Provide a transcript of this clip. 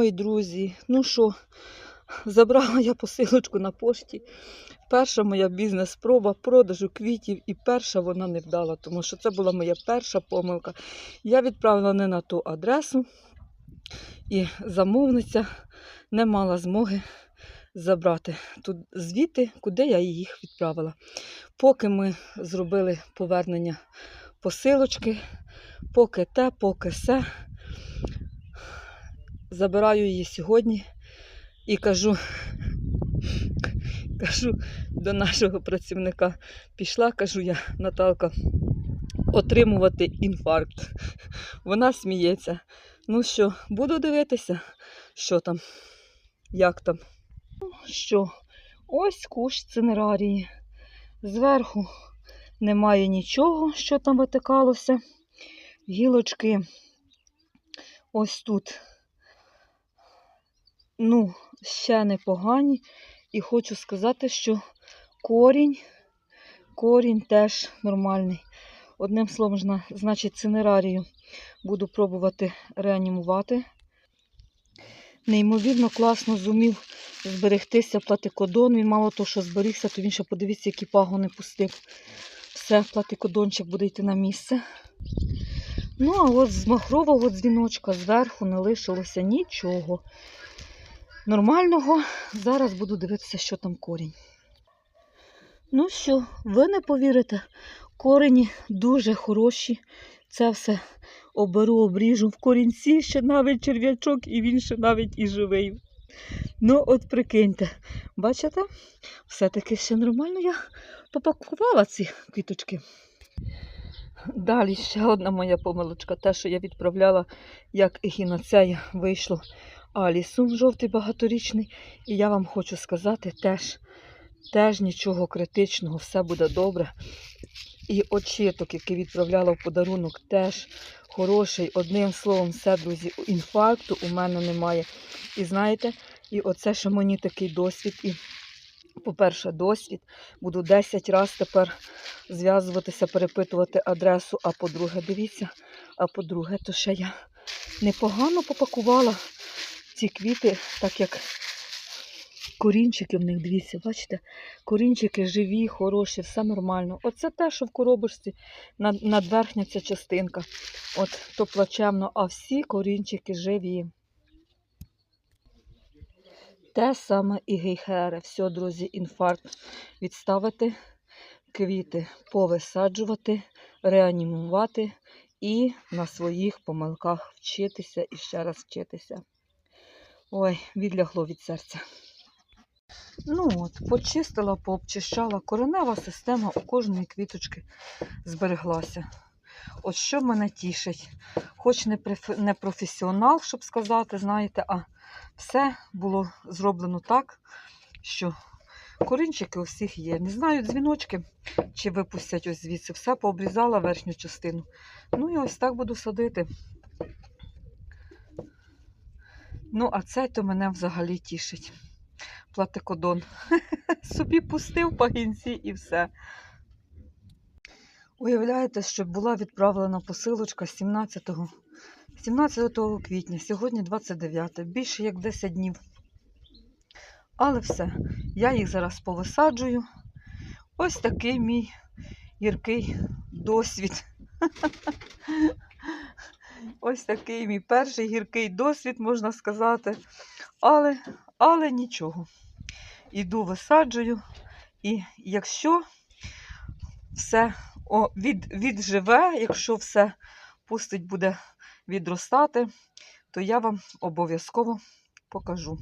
Ой, друзі, ну що, забрала я посилочку на пошті. Перша моя бізнес-спроба продажу квітів, і перша вона не вдала, тому що це була моя перша помилка. Я відправила не на ту адресу, і замовниця не мала змоги забрати тут звідти, куди я їх відправила. Поки ми зробили повернення посилочки, поки те, поки все. Забираю її сьогодні і кажу, кажу до нашого працівника, пішла, кажу я, Наталка, отримувати інфаркт. Вона сміється. Ну що, буду дивитися, що там, як там. Що, ось кущ цинерарії. Зверху немає нічого, що там витикалося. Гілочки ось тут ну, ще непогані. І хочу сказати, що корінь, корінь теж нормальний. Одним словом, значить, цинерарію буду пробувати реанімувати. Неймовірно класно зумів зберегтися платикодон. Він мало того, що зберігся, то він ще подивіться, які пагони пустив. Все, платикодончик буде йти на місце. Ну, а от з махрового дзвіночка зверху не лишилося нічого нормального. Зараз буду дивитися, що там корінь. Ну що, ви не повірите, корені дуже хороші. Це все оберу, обріжу в корінці ще навіть черв'ячок, і він ще навіть і живий. Ну, от прикиньте, бачите, все-таки ще нормально я попакувала ці квіточки. Далі ще одна моя помилочка, те, що я відправляла як ехінацея, вийшло алісум жовтий багаторічний. І я вам хочу сказати, теж, теж нічого критичного, все буде добре. І очіток, який відправляла в подарунок, теж хороший. Одним словом, все, друзі, інфаркту у мене немає. І знаєте, і оце ще мені такий досвід. І, по-перше, досвід. Буду 10 разів тепер зв'язуватися, перепитувати адресу. А по-друге, дивіться, а по-друге, то ще я непогано попакувала ці квіти, так як корінчики в них, дивіться, бачите, корінчики живі, хороші, все нормально. Оце те, що в коробочці над, надверхня ця частинка. От то плачевно, а всі корінчики живі. Те саме і гейхери. Все, друзі, інфаркт. Відставити квіти, повисаджувати, реанімувати і на своїх помилках вчитися і ще раз вчитися. Ой, відлягло від серця. Ну от, почистила, пообчищала. Коренева система у кожної квіточки збереглася. От що мене тішить. Хоч не, професіонал, щоб сказати, знаєте, а все було зроблено так, що корінчики у всіх є. Не знаю, дзвіночки чи випустять ось звідси. Все пообрізала верхню частину. Ну і ось так буду садити. Ну, а цей то мене взагалі тішить. Платикодон. Собі пустив пагінці і все. Уявляєте, що була відправлена посилочка 17, 17 квітня, сьогодні 29, більше як 10 днів. Але все, я їх зараз повисаджую. Ось такий мій гіркий досвід. Ось такий мій перший гіркий досвід, можна сказати. Але, але нічого. Іду висаджую. І якщо все о, від, відживе, якщо все пустить буде відростати, то я вам обов'язково покажу.